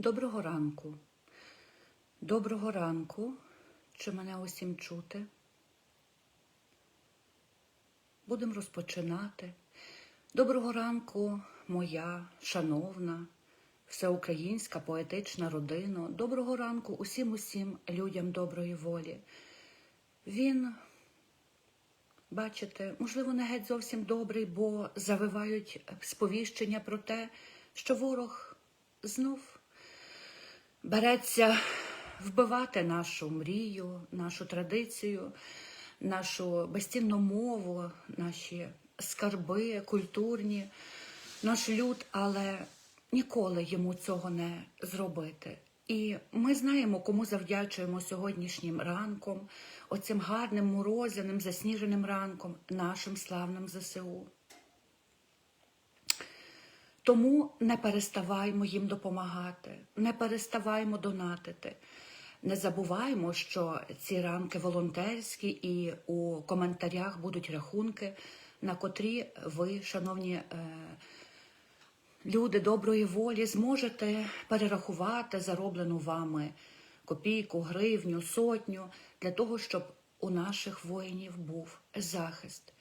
Доброго ранку. Доброго ранку. Чи мене усім чути? Будемо розпочинати. Доброго ранку, моя шановна, всеукраїнська поетична родина. Доброго ранку усім усім людям доброї волі. Він, бачите, можливо, не геть зовсім добрий, бо завивають сповіщення про те, що ворог знов береться вбивати нашу мрію, нашу традицію, нашу безцінну мову, наші скарби культурні, наш люд, але ніколи йому цього не зробити. І ми знаємо, кому завдячуємо сьогоднішнім ранком, оцим гарним морозяним, засніженим ранком, нашим славним ЗСУ. Тому не переставаймо їм допомагати, не переставаймо донатити. Не забуваймо, що ці ранки волонтерські, і у коментарях будуть рахунки, на котрі ви, шановні е, люди доброї волі, зможете перерахувати зароблену вами копійку, гривню, сотню для того, щоб у наших воїнів був захист.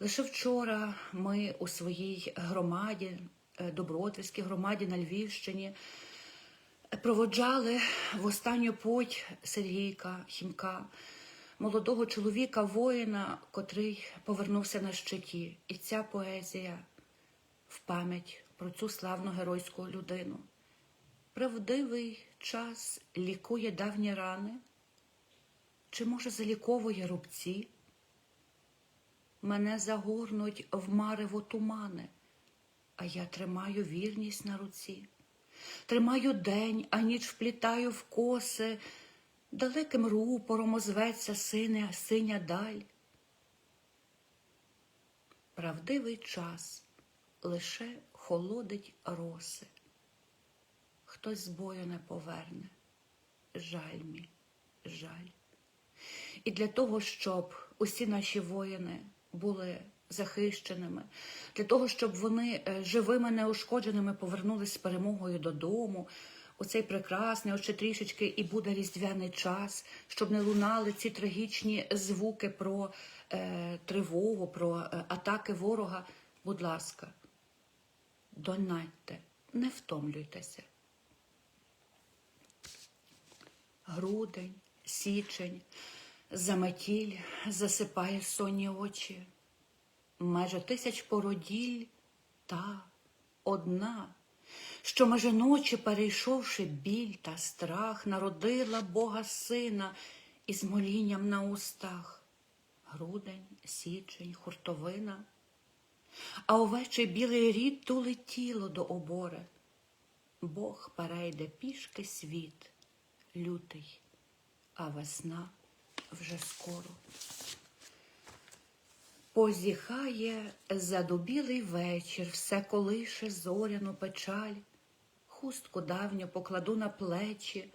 Лише вчора ми у своїй громаді, е, Добротвській громаді на Львівщині, проводжали в останню путь Сергійка Хімка, молодого чоловіка, воїна, котрий повернувся на щиті. І ця поезія в пам'ять про цю славну геройську людину. Правдивий час лікує давні рани, чи, може, заліковує рубці? Мене загорнуть в марево тумани, а я тримаю вірність на руці. Тримаю день, а ніч вплітаю в коси, далеким рупором озветься синя, синя даль. Правдивий час лише холодить роси. Хтось з бою не поверне. Жаль мій, жаль. І для того, щоб усі наші воїни були захищеними, для того, щоб вони е, живими, неушкодженими повернулись з перемогою додому. У цей прекрасний, ще трішечки і буде різдвяний час, щоб не лунали ці трагічні звуки про е, тривогу, про е, атаки ворога. Будь ласка, донатьте, не втомлюйтеся. Грудень, січень, заметіль засипає сонні очі майже тисяч породіль, та одна, що майже ночі, перейшовши біль та страх, народила Бога сина із молінням на устах. Грудень, січень, хуртовина, а овечий білий рід тулить тіло до обори. Бог перейде пішки світ, лютий, а весна вже скоро. Позіхає задубілий вечір, все колише зоряну печаль, хустку давню покладу на плечі,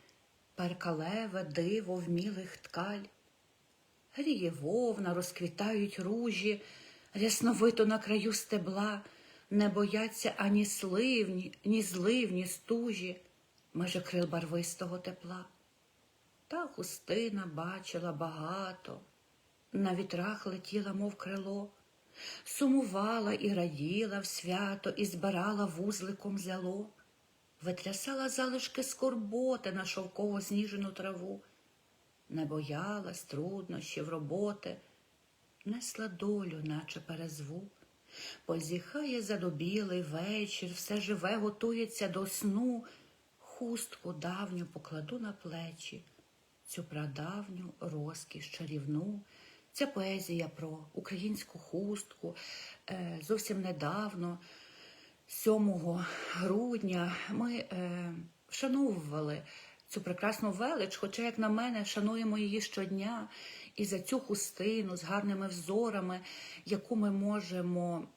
перкалеве диво вмілих ткаль. Гріє вовна, розквітають ружі, рясновито на краю стебла, не бояться ані сливні, ні злив, ні стужі, меже крил барвистого тепла. Та хустина бачила багато на вітрах летіла, мов крило, сумувала і раділа в свято, і збирала вузликом зяло, витрясала залишки скорботи на шовково зніжену траву, не боялась труднощів роботи, несла долю, наче перезву. Позіхає задобілий вечір, все живе готується до сну, хустку давню покладу на плечі, цю прадавню розкіш чарівну. Це поезія про українську хустку. Е, зовсім недавно, 7 грудня, ми е, вшановували цю прекрасну велич, хоча, як на мене, шануємо її щодня і за цю хустину з гарними взорами, яку ми можемо.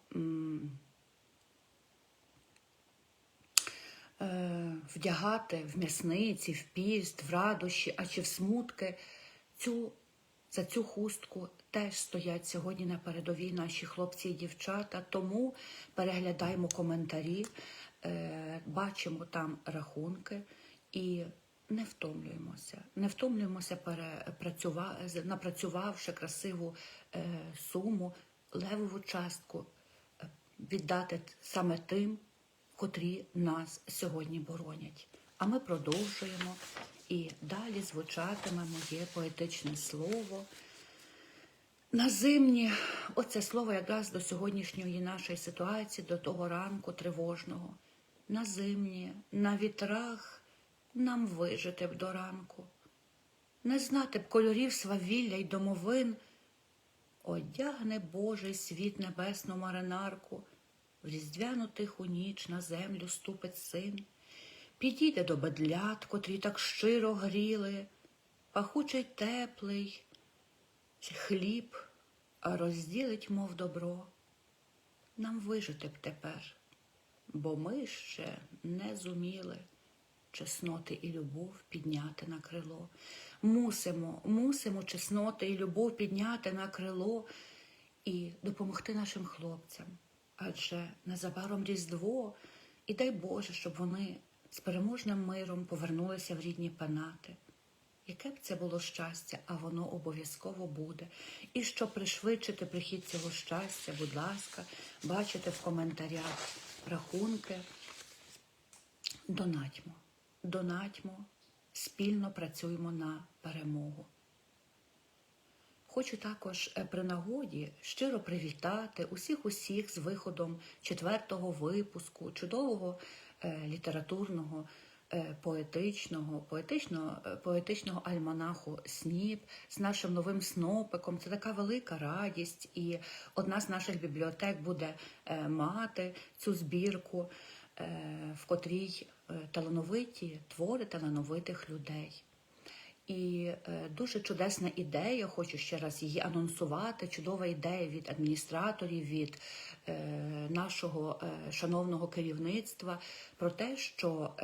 Е, вдягати в м'ясниці, в піст, в радощі, а чи в смутки цю за цю хустку теж стоять сьогодні на передовій наші хлопці і дівчата. Тому переглядаємо коментарі, е, бачимо там рахунки і не втомлюємося. Не втомлюємося, напрацювавши красиву е, суму, левову частку е, віддати саме тим, котрі нас сьогодні боронять. А ми продовжуємо і далі звучатиме моє поетичне слово. На зимні, оце слово якраз до сьогоднішньої нашої ситуації, до того ранку тривожного. На зимні, на вітрах нам вижити б до ранку. Не знати б кольорів свавілля й домовин, одягне Божий світ небесну маринарку, в різдвяну тиху ніч на землю ступить син, підійде до бедлят, котрі так щиро гріли, пахучий теплий, хліб розділить, мов добро. Нам вижити б тепер, бо ми ще не зуміли чесноти і любов підняти на крило. Мусимо, мусимо чесноти і любов підняти на крило і допомогти нашим хлопцям. Адже незабаром Різдво, і дай Боже, щоб вони з переможним миром повернулися в рідні пенати. Яке б це було щастя, а воно обов'язково буде. І щоб пришвидшити прихід цього щастя, будь ласка, бачите в коментарях рахунки. Донатьмо, донатьмо, спільно працюємо на перемогу. Хочу також е, при нагоді щиро привітати усіх усіх з виходом четвертого випуску чудового літературного, е, поетичного, поетичного, е, поетичного альманаху СНІП з нашим новим снопиком. Це така велика радість, і одна з наших бібліотек буде е, мати цю збірку, е, в котрій е, талановиті твори талановитих людей. І е, дуже чудесна ідея, хочу ще раз її анонсувати. Чудова ідея від адміністраторів, від е, нашого е, шановного керівництва про те, що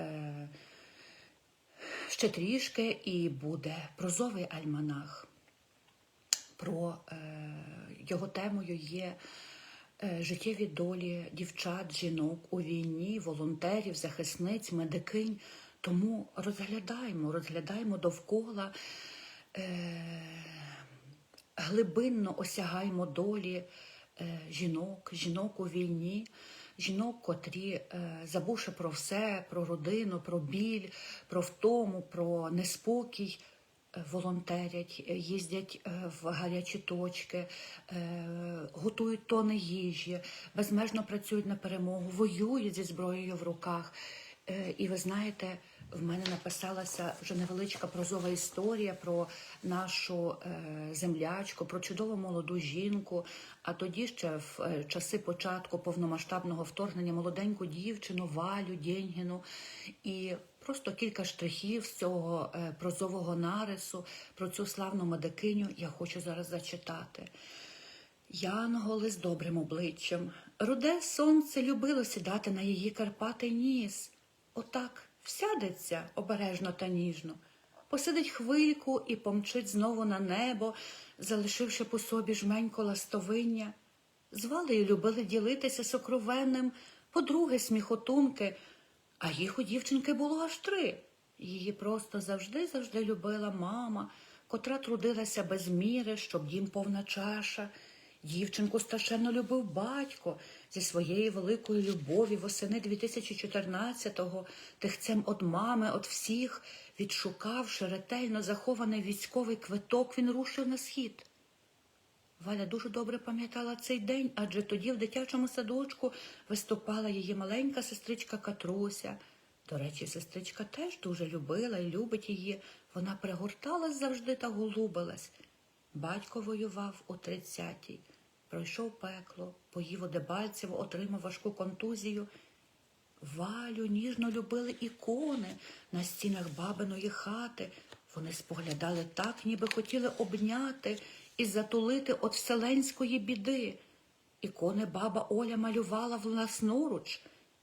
ще трішки і буде прозовий альманах. Про його темою є життєві долі дівчат, жінок у війні, волонтерів, захисниць, медикинь. Тому розглядаємо, розглядаємо довкола, е, глибинно осягаємо долі е, жінок, жінок у війні, жінок, котрі, е, забувши про все, про родину, про біль, про втому, про неспокій, е, волонтерять, їздять е, в гарячі точки, е, готують тони їжі, безмежно працюють на перемогу, воюють зі зброєю в руках. І ви знаєте, в мене написалася вже невеличка прозова історія про нашу е, землячку, про чудову молоду жінку. А тоді ще в е, часи початку повномасштабного вторгнення молоденьку дівчину Валю Дєньгіну. І просто кілька штрихів з цього е, прозового нарису про цю славну медикиню я хочу зараз зачитати. Янголи з добрим обличчям. Руде сонце любило сідати на її карпатий ніс. Отак всядеться обережно та ніжно, посидить хвильку і помчить знову на небо, залишивши по собі жменько ластовиння. Звали і любили ділитися сокровенним, подруги сміхотунки, а їх у дівчинки було аж три. Її просто завжди-завжди любила мама, котра трудилася без міри, щоб їм повна чаша. Дівчинку страшенно любив батько зі своєї великої любові восени 2014-го, тихцем од мами, од всіх, відшукавши ретельно захований військовий квиток, він рушив на схід. Валя дуже добре пам'ятала цей день, адже тоді в дитячому садочку виступала її маленька сестричка Катруся. До речі, сестричка теж дуже любила і любить її. Вона пригорталась завжди та голубилась. Батько воював у тридцятій, пройшов пекло, поїв у Дебальцево, отримав важку контузію. Валю ніжно любили ікони на стінах бабиної хати. Вони споглядали так, ніби хотіли обняти і затулити від вселенської біди. Ікони баба Оля малювала власноруч,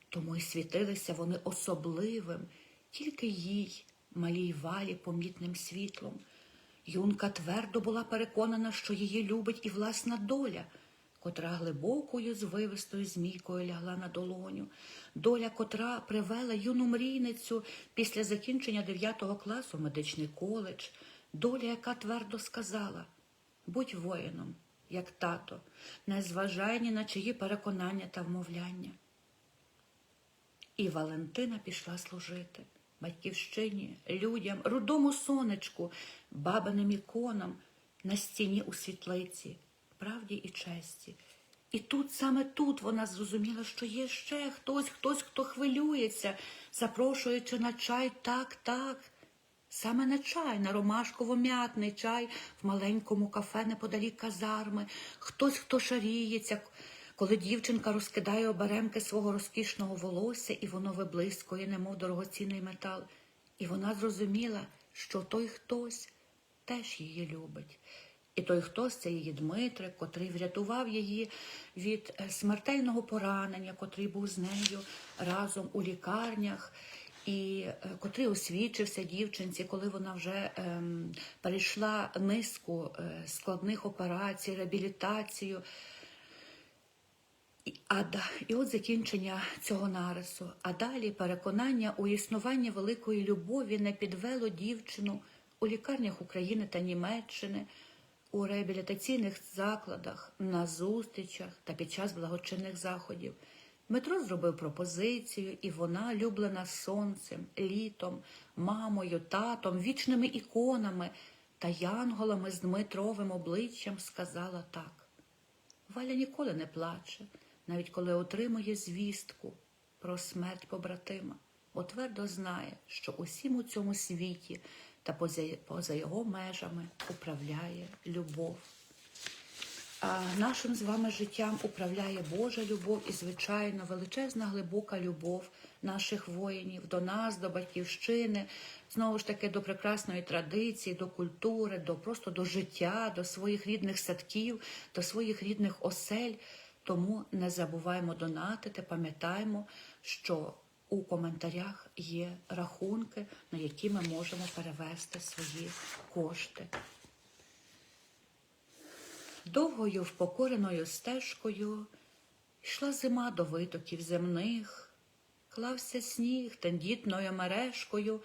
тому й світилися вони особливим, тільки їй, малій валі, помітним світлом. Юнка твердо була переконана, що її любить і власна доля, котра глибокою звивистою змійкою лягла на долоню, доля котра привела юну мрійницю після закінчення 9 класу в медичний коледж, доля, яка твердо сказала будь воїном, як тато, не зважай ні на чиї переконання та вмовляння. І Валентина пішла служити батьківщині, людям, рудому сонечку, бабиним іконам на стіні у світлиці, правді і честі. І тут, саме тут, вона зрозуміла, що є ще хтось, хтось, хто хвилюється, запрошуючи на чай так, так. Саме на чай, на ромашково-м'ятний чай в маленькому кафе неподалік казарми, хтось, хто шаріється, коли дівчинка розкидає оберемки свого розкішного волосся, і воно виблискує, немов дорогоцінний метал. І вона зрозуміла, що той хтось теж її любить. І той хтось це її Дмитрик, котрий врятував її від е, смертельного поранення, котрий був з нею разом у лікарнях, і е, котрий освідчився дівчинці, коли вона вже ем, перейшла низку е, складних операцій, реабілітацію. І, і от закінчення цього нарису. А далі переконання у існуванні великої любові не підвело дівчину у лікарнях України та Німеччини, у реабілітаційних закладах, на зустрічах та під час благочинних заходів. Дмитро зробив пропозицію, і вона, люблена сонцем, літом, мамою, татом, вічними іконами та янголами з Дмитровим обличчям сказала так. Валя ніколи не плаче, навіть коли отримує звістку про смерть побратима, бо твердо знає, що усім у цьому світі та поза його межами управляє любов. А нашим з вами життям управляє Божа любов і, звичайно, величезна глибока любов наших воїнів до нас, до батьківщини, знову ж таки до прекрасної традиції, до культури, до просто до життя, до своїх рідних садків, до своїх рідних осель. Тому не забуваємо донатити, пам'ятаємо, що у коментарях є рахунки, на які ми можемо перевести свої кошти. Довгою впокореною стежкою йшла зима до витоків земних, клався сніг тендітною мережкою,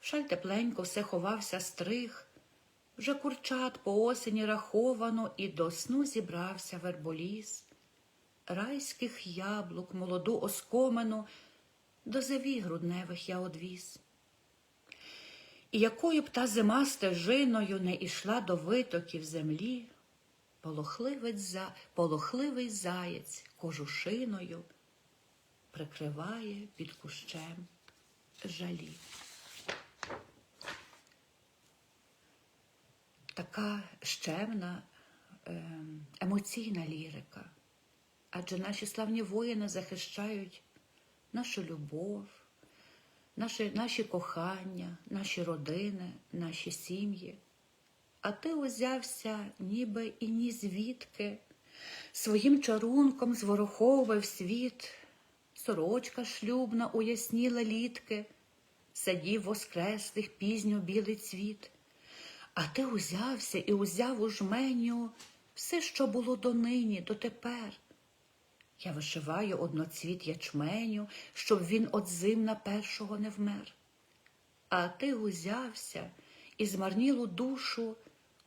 шаль тепленько все ховався стриг, вже курчат по осені раховано і до сну зібрався верболіс, райських яблук, молоду оскомену, до завій грудневих я одвіз. І якою б та зима стежиною не ішла до витоків землі, полохливий заєць кожушиною прикриває під кущем жалі. Така щемна, ем, емоційна лірика. Адже наші славні воїни захищають нашу любов, наші, наші кохання, наші родини, наші сім'ї. А ти узявся, ніби і ні звідки, своїм чарунком звороховував світ, сорочка шлюбна уясніла літки, садів воскреслих пізньо білий цвіт. А ти узявся і узяв у жменю все, що було донині, дотепер. Я вишиваю одноцвіт ячменю, щоб він от зимна першого не вмер. А ти узявся і змарнілу душу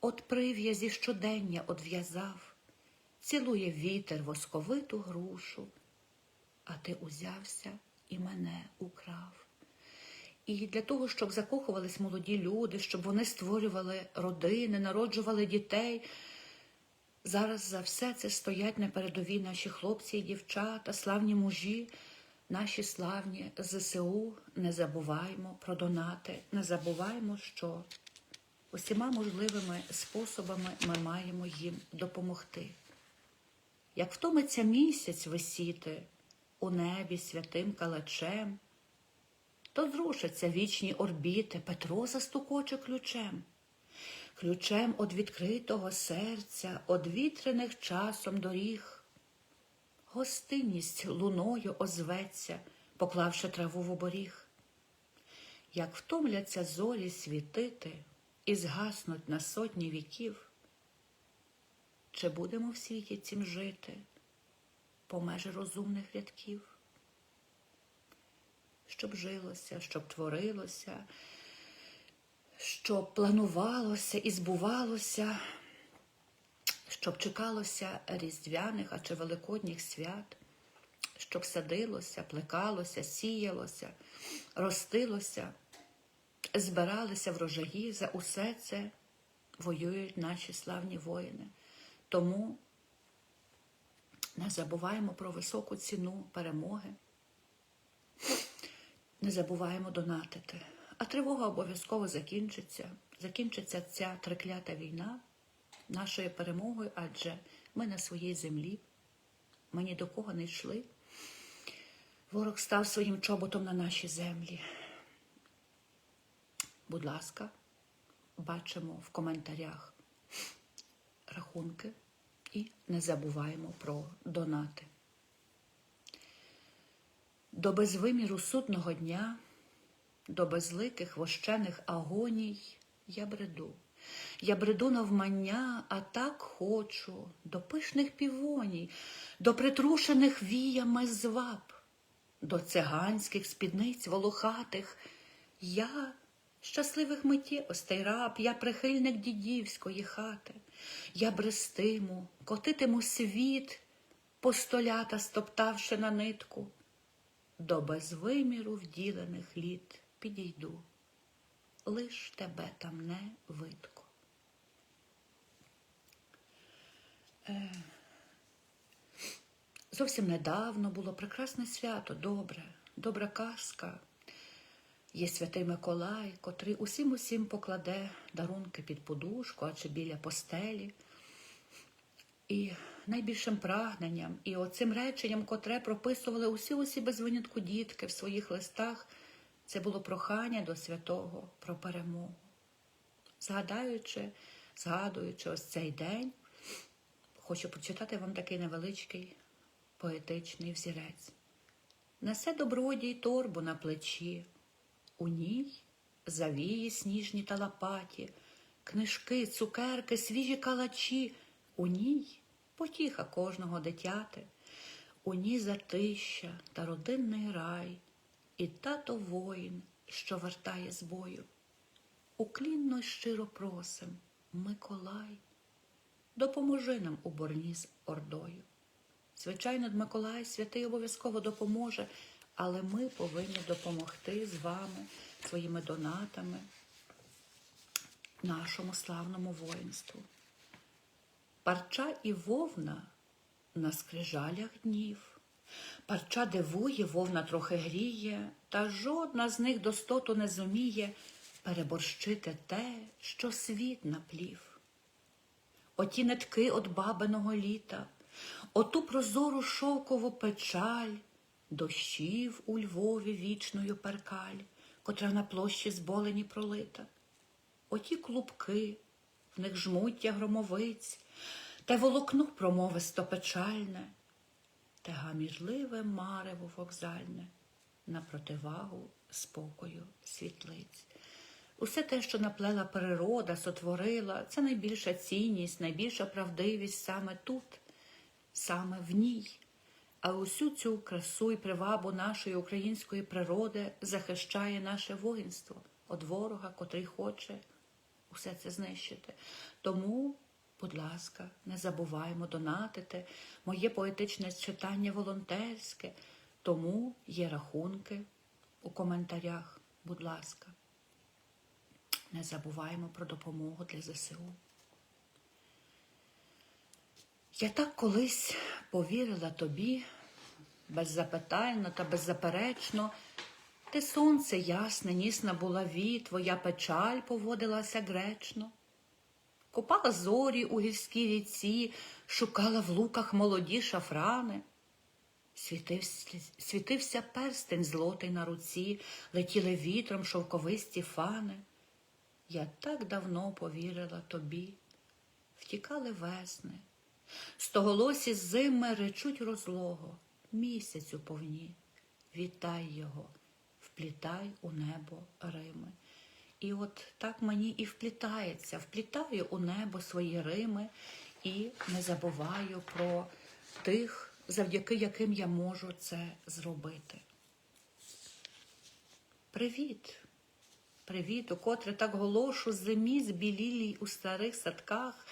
от прив'язі щодення одв'язав, цілує вітер восковиту грушу, а ти узявся і мене украв. І для того, щоб закохувались молоді люди, щоб вони створювали родини, народжували дітей. Зараз за все це стоять на передовій наші хлопці і дівчата, славні мужі, наші славні ЗСУ. Не забуваймо про донати, не забуваймо, що усіма можливими способами ми маємо їм допомогти. Як втомиться місяць висіти у небі святим калачем, то зрушаться вічні орбіти, Петро застукоче ключем ключем од відкритого серця, од вітрених часом доріг. Гостинність луною озветься, поклавши траву в оборіг. Як втомляться зорі світити і згаснуть на сотні віків, чи будемо в світі цім жити по межі розумних рядків? Щоб жилося, щоб творилося, щоб планувалося і збувалося, щоб чекалося різдвяних а чи великодніх свят, щоб садилося, плекалося, сіялося, ростилося, збиралися врожаї, за усе це воюють наші славні воїни. Тому не забуваємо про високу ціну перемоги, не забуваємо донатити. А тривога обов'язково закінчиться. Закінчиться ця триклята війна нашою перемогою, адже ми на своїй землі, ми ні до кого не йшли. Ворог став своїм чоботом на нашій землі. Будь ласка, бачимо в коментарях рахунки і не забуваємо про донати. До безвиміру судного дня, до безликих вощених агоній я бреду. Я бреду навмання, а так хочу до пишних півоній, до притрушених віями зваб, до циганських спідниць волохатих. Я щасливих миттєвостей раб, я прихильник дідівської хати. Я брестиму, котитиму світ, постолята стоптавши на нитку. До безвиміру вділених літ підійду, лиш тебе там не видко. Е, Зовсім недавно було прекрасне свято, добре, добра казка. Є святий Миколай, котрий усім усім покладе дарунки під подушку, а чи біля постелі. І найбільшим прагненням, і оцим реченням, котре прописували усі усі без винятку дітки в своїх листах, це було прохання до святого про перемогу. Згадаючи, згадуючи ось цей день, хочу почитати вам такий невеличкий поетичний взірець. Несе добродій торбу на плечі, у ній завії сніжні та лопаті, книжки, цукерки, свіжі калачі, у ній потіха кожного дитяти, у ній затища та родинний рай, і тато воїн, що вертає з бою. Уклінно й щиро просим, Миколай, допоможи нам у борні з ордою. Звичайно, Миколай святий обов'язково допоможе, але ми повинні допомогти з вами своїми донатами нашому славному воїнству. Парча і вовна на скрижалях днів. Парча дивує, вовна трохи гріє, та жодна з них достоту не зуміє переборщити те, що світ наплів. Оті нитки от бабиного літа, оту прозору шовкову печаль, дощів у Львові вічною перкаль, котра на площі зболені пролита. Оті клубки, в них жмуття громовиць, те волокно промовисто печальне, те гамірливе марево вокзальне на противагу спокою світлиць. Усе те, що наплела природа, сотворила, це найбільша цінність, найбільша правдивість саме тут, саме в ній. А усю цю красу і привабу нашої української природи захищає наше воїнство від ворога, котрий хоче усе це знищити. Тому, будь ласка, не забуваємо донатити моє поетичне читання волонтерське, тому є рахунки у коментарях, будь ласка. Не забуваємо про допомогу для ЗСУ. Я так колись повірила тобі, беззапитально та беззаперечно, ти сонце ясне, нісна була ві, твоя печаль поводилася гречно. Купала зорі у гірській ріці, шукала в луках молоді шафрани. Світився, світився перстень злотий на руці, летіли вітром шовковисті фани. Я так давно повірила тобі, втікали весни, стоголосі зими речуть розлого, місяцю повні, вітай його, вплітай у небо Рими. І от так мені і вплітається, вплітаю у небо свої Рими, і не забуваю про тих, завдяки яким я можу це зробити. Привіт! Привіт, укотре так голошу зимі збілілій у старих садках,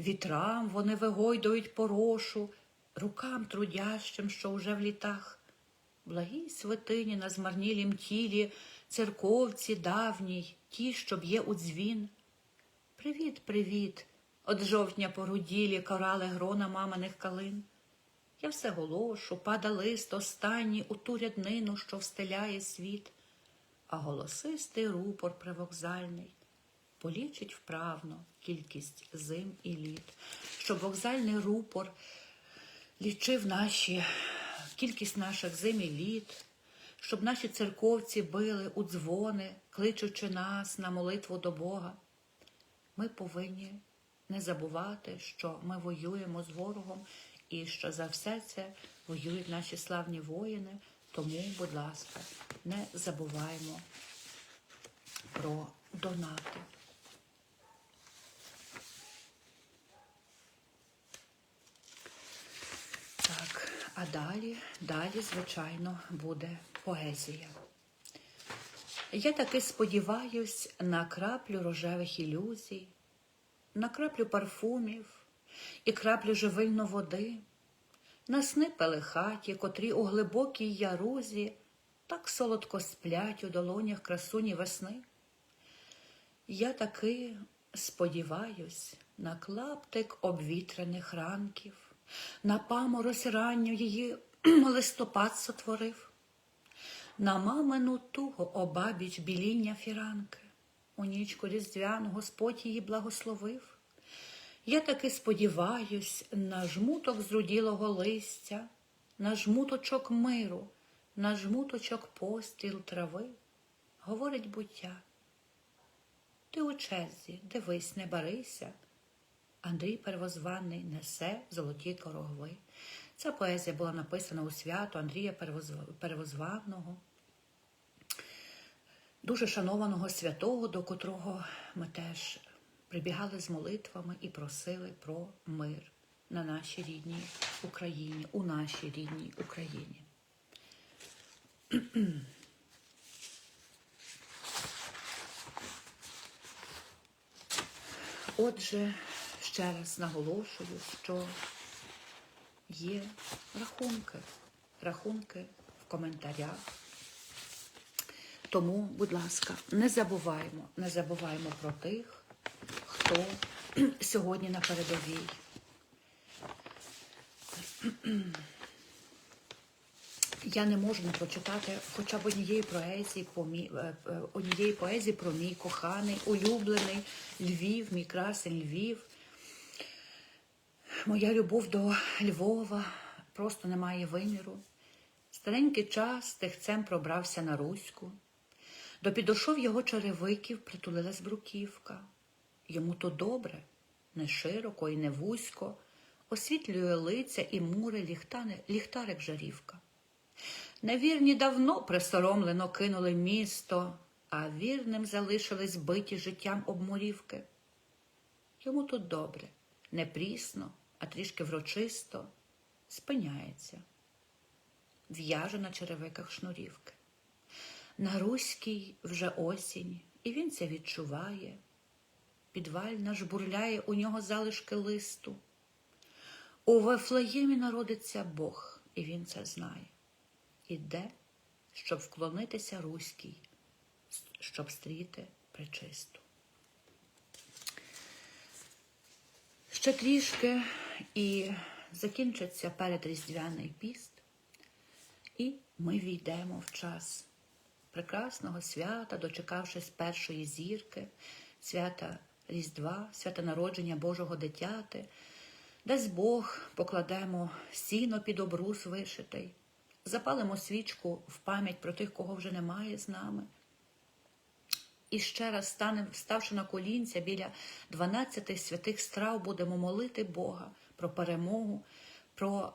вітрам вони вигойдують порошу, рукам трудящим, що уже в літах. Благій святині на змарнілім тілі, церковці давній, ті, що б'є у дзвін. Привіт, привіт, от жовтня поруділі корали грона маминих калин. Я все голошу, пада лист останній у ту ряднину, що встеляє світ, а голосистий рупор привокзальний полічить вправно кількість зим і літ, щоб вокзальний рупор лічив наші кількість наших зим і літ, щоб наші церковці били у дзвони, кличучи нас на молитву до Бога. Ми повинні не забувати, що ми воюємо з ворогом і що за все це воюють наші славні воїни. Тому, будь ласка, не забуваємо про донати. Так, а далі, далі, звичайно, буде поезія. Я таки сподіваюсь на краплю рожевих ілюзій, на краплю парфумів і краплю живильно води, на сни пелехаті, котрі у глибокій ярузі так солодко сплять у долонях красуні весни. Я таки сподіваюсь на клаптик обвітрених ранків, на паморозь ранню її листопад сотворив, на мамину туго обабіч біління фіранки, у нічку різдвяну Господь її благословив. Я таки сподіваюсь на жмуток зруділого листя, на жмуточок миру, на жмуточок постріл трави, говорить буття. Ти у черзі, дивись, не барися. Андрій Первозваний несе золоті корогви. Ця поезія була написана у свято Андрія Первозваного, дуже шанованого святого, до котрого ми теж прибігали з молитвами і просили про мир на нашій рідній Україні, у нашій рідній Україні. Отже, ще раз наголошую, що є рахунки, рахунки в коментарях. Тому, будь ласка, не забуваємо, не забуваємо про тих, хто сьогодні на передовій. Я не можу не прочитати хоча б однієї поезії, по мій, е, е, однієї поезії про мій коханий, улюблений Львів, мій красень Львів. Моя любов до Львова просто не має виміру. Старенький час тихцем пробрався на Руську. До підошов його черевиків притулилась бруківка. Йому то добре, не широко і не вузько, освітлює лиця і мури ліхтани, ліхтарик жарівка. Невірні давно присоромлено кинули місто, а вірним залишились биті життям обмурівки. Йому тут добре, не прісно, а трішки врочисто спиняється, в'яже на черевиках шнурівки. На Руській вже осінь, і він це відчуває. Підвальна жбурляє у нього залишки листу. У Вифлеємі народиться Бог, і він це знає. Іде, щоб вклонитися Руській, щоб стріти причисту. Ще трішки і закінчиться передріздвяний піст, і ми війдемо в час прекрасного свята, дочекавшись першої зірки, свята Різдва, свята народження Божого дитяти, дасть Бог покладемо сіно під обрус вишитий, запалимо свічку в пам'ять про тих, кого вже немає з нами. І ще раз, станем, ставши на колінця біля 12 святих страв, будемо молити Бога про перемогу, про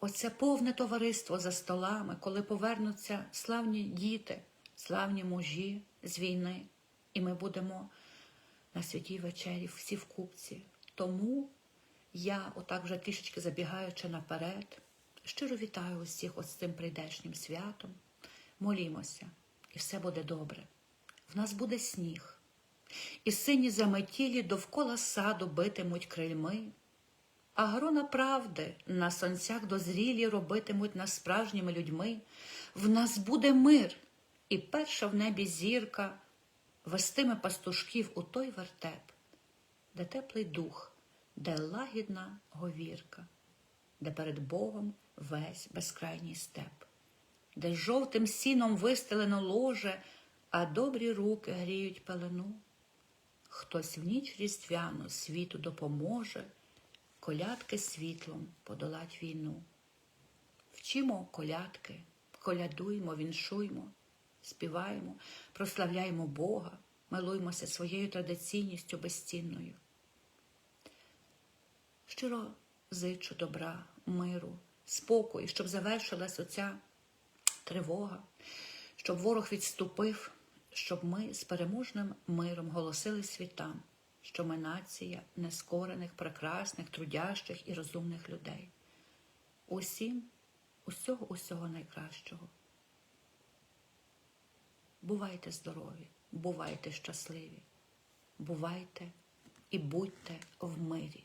оце повне товариство за столами, коли повернуться славні діти, славні мужі з війни, і ми будемо на святій вечері всі в купці. Тому Я, отак вже трішечки забігаючи наперед, щиро вітаю усіх з цим прийдешнім святом. Молімося, і все буде добре. В нас буде сніг, і сині заметілі довкола саду битимуть крильми, а грона правди на сонцях дозрілі робитимуть нас справжніми людьми. В нас буде мир, і перша в небі зірка вестиме пастушків у той вертеп, де теплий дух, де лагідна говірка, де перед Богом весь безкрайній степ, де жовтим сіном вистелено ложе, а добрі руки гріють пелену. Хтось в ніч різдвяну світу допоможе, колядки світлом подолать війну. Вчимо колядки, колядуємо, віншуймо, співаємо, прославляємо Бога, милуємося своєю традиційністю безцінною. Щиро зичу добра, миру, спокою, щоб завершилась оця тривога, щоб ворог відступив, щоб ми з переможним миром голосили світам, що ми нація нескорених, прекрасних, трудящих і розумних людей. Усім усього усього найкращого. Бувайте здорові, бувайте щасливі, бувайте і будьте в мирі.